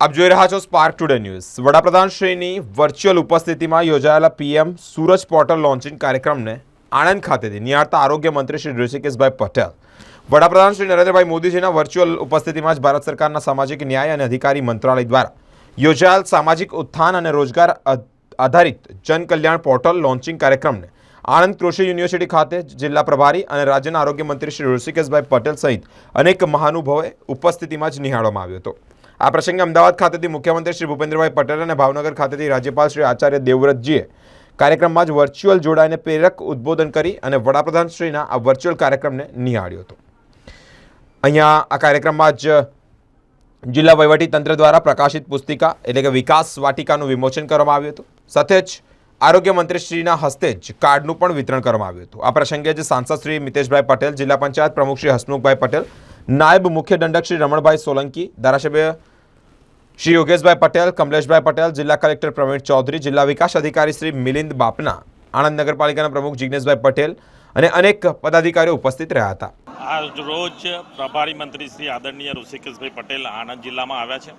આપ જોઈ રહ્યા છો સ્પાર્ક ટુડે ન્યૂઝ વડાપ્રધાનશ્રીની વર્ચ્યુઅલ ઉપસ્થિતિમાં યોજાયેલા પીએમ સૂરજ પોર્ટલ લોન્ચિંગ કાર્યક્રમને આણંદ ખાતેથી નિહાળતા આરોગ્ય મંત્રી શ્રી ઋષિકેશભાઈ પટેલ વડાપ્રધાન શ્રી નરેન્દ્રભાઈ મોદીજીના વર્ચ્યુઅલ ઉપસ્થિતિમાં જ ભારત સરકારના સામાજિક ન્યાય અને અધિકારી મંત્રાલય દ્વારા યોજાયેલ સામાજિક ઉત્થાન અને રોજગાર આધારિત જન કલ્યાણ પોર્ટલ લોન્ચિંગ કાર્યક્રમને આણંદ કૃષિ યુનિવર્સિટી ખાતે જિલ્લા પ્રભારી અને રાજ્યના આરોગ્ય મંત્રી શ્રી ઋષિકેશભાઈ પટેલ સહિત અનેક મહાનુભાવોએ ઉપસ્થિતિમાં જ નિહાળવામાં આવ્યો હતો. આ પ્રસંગે અમદાવાદ ખાતેથી મુખ્યમંત્રી શ્રી ભૂપેન્દ્રભાઈ પટેલ અને ભાવનગર ખાતેથી રાજ્યપાલ શ્રી આચાર્ય દેવવ્રતજીએ કાર્યક્રમમાં જ વર્ચ્યુઅલ જોડાઈને પ્રેરક ઉદ્બોધન કરી અને વડાપ્રધાન શ્રીના આ વર્ચ્યુઅલ કાર્યક્રમને નિહાળ્યો હતો. અહીંયા આ કાર્યક્રમમાં જ જિલ્લા વહીવટી તંત્ર દ્વારા પ્રકાશિત પુસ્તિકા એટલે કે વિકાસ વાટિકાનું વિમોચન કરવામાં આવ્યું હતું. સાથે જ આરોગ્ય મંત્રીશ્રીના હસ્તે જ કાર્ડનું પણ વિતરણ કરવામાં આવ્યું હતું. આ પ્રસંગે જ સાંસદ શ્રી મિતેશભાઈ પટેલ, જિલ્લા પંચાયત પ્રમુખ શ્રી હસમુખભાઈ પટેલ નાયબ મુખ્ય દંડક શ્રી રમણભાઈ સોલંકી, ધારાસભ્ય શ્રી યોગેશભાઈ પટેલ, કમલેશભાઈ પટેલ, જિલ્લા કલેક્ટર પ્રવીણ ચૌધરી, જિલ્લા વિકાસ અધિકારી શ્રી મિલિંદ બાપના, આણંદ નગરપાલિકાના પ્રમુખ જિજ્ઞેશભાઈ પટેલ અને અનેક પદાધિકારીઓ ઉપસ્થિત રહ્યા હતા. આજ રોજ પ્રભારી મંત્રી શ્રી આદરણીય ઋષિકેશભાઈ પટેલ આણંદ જિલ્લામાં આવ્યા છે.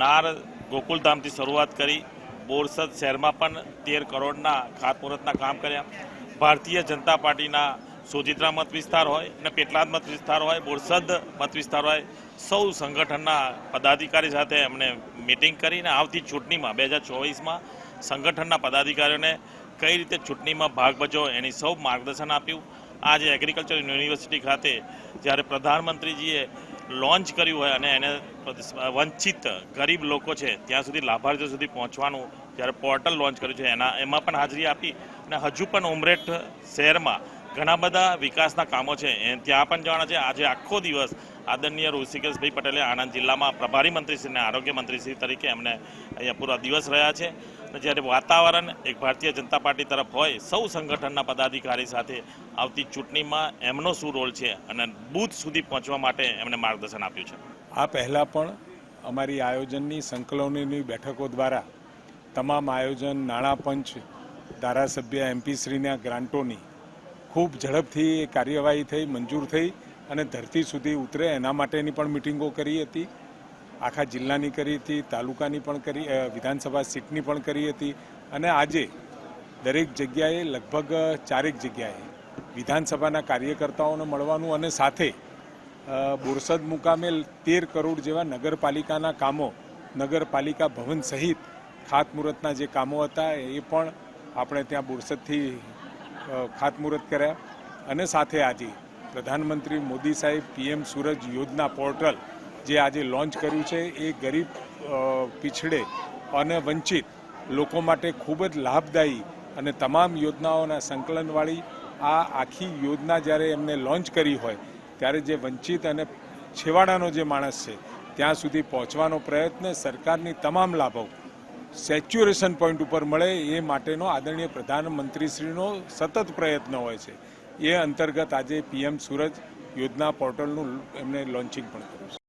નાર ગોકુલધામથી શરૂઆત કરી, બોરસદ શહેરમાં પણ તેર કરોડના ખાતમુહૂર્તના કામ કર્યા. ભારતીય જનતા પાર્ટીના સોજિત્રા મત વિસ્તાર હોય અને પેટલાદ મત વિસ્તાર હોય, બોરસદ મત વિસ્તાર હોય, સૌ સંગઠનના પદાધિકારી સાથે એમણે મિટિંગ કરીને આવતી ચૂંટણીમાં, બે હજાર ચોવીસમાં સંગઠનના પદાધિકારીઓને કઈ રીતે ચૂંટણીમાં ભાગ ભજવો એની સૌ માર્ગદર્શન આપ્યું. આજે એગ્રીકલ્ચર યુનિવર્સિટી ખાતે જ્યારે પ્રધાનમંત્રીજીએ લોન્ચ કર્યું હોય અને એને વંચિત ગરીબ લોકો છે, ત્યાં સુધી લાભાર્થીઓ સુધી પહોંચવાનું જ્યારે પોર્ટલ લોન્ચ કર્યું છે, એના, એમાં પણ હાજરી આપી અને હજુ પણ ઉમરેઠ શહેરમાં ઘણા બધા વિકાસના કામો છે. એ ત્યાં પણ જવાના છે. આજે આખો દિવસ આદરણીય ઋષિકેશભાઈ પટેલે આણંદ જિલ્લામાં પ્રભારી મંત્રીશ્રી અને આરોગ્ય મંત્રીશ્રી તરીકે એમને અહીંયા પૂરા દિવસ રહ્યા છે. અને જ્યારે વાતાવરણ એક ભારતીય જનતા પાર્ટી તરફ હોય, સૌ સંગઠનના પદાધિકારી સાથે આવતી ચૂંટણીમાં એમનો શું રોલ છે અને બૂથ સુધી પહોંચવા માટે એમને માર્ગદર્શન આપ્યું છે? આ પહેલાં પણ અમારી આયોજનની સંકલનની બેઠકો દ્વારા તમામ આયોજન નાણાં પંચ ધારાસભ્ય એમપીશ્રીના ગ્રાન્ટોની ખૂબ ઝડપથી કાર્યવાહી થઈ, મંજૂર થઈ અને ધરતી સુધી ઉતરે. એના માટેની પણ મિટિંગો કરી હતી. આખા જિલ્લાની કરી હતી, તાલુકાની પણ કરી વિધાનસભા સીટની પણ કરી હતી. અને આજે દરેક જગ્યાએ લગભગ ચારેક જગ્યાએ વિધાનસભાના કાર્યકર્તાઓને મળવાનું અને સાથે બોરસદ મુકામે તેર કરોડ જેવા નગરપાલિકાના કામો, નગરપાલિકા ભવન સહિત ખાતમુહૂર્તના જે કામો હતા, એ પણ આપણે ત્યાં બોરસદથી ખાતમુહૂર્ત કર્યા. અને સાથે આજે પ્રધાનમંત્રી મોદી સાહેબ પીએમ સૂરજ યોજના પોર્ટલ જે આજે લોન્ચ કર્યું છે, એ ગરીબ પીછડે અને વંચિત લોકો માટે ખૂબ જ લાભદાયી અને તમામ યોજનાઓના સંકલનવાળી આ આખી યોજના જ્યારે એમને લોન્ચ કરી હોય, ત્યારે જે વંચિત અને છેવાડાનો જે માણસ છે, ત્યાં સુધી પહોંચવાનો પ્રયત્ન સરકારની તમામ લાભો સેચ્યુરેશન પોઈન્ટ ઉપર મળે એ માટેનો આદરણીય પ્રધાનમંત્રીશ્રીનો સતત પ્રયત્ન હોય છે. એ અંતર્ગત આજે પીએમ સૂરજ યોજના પોર્ટલનું એમને લોન્ચિંગ પણ કર્યું છે.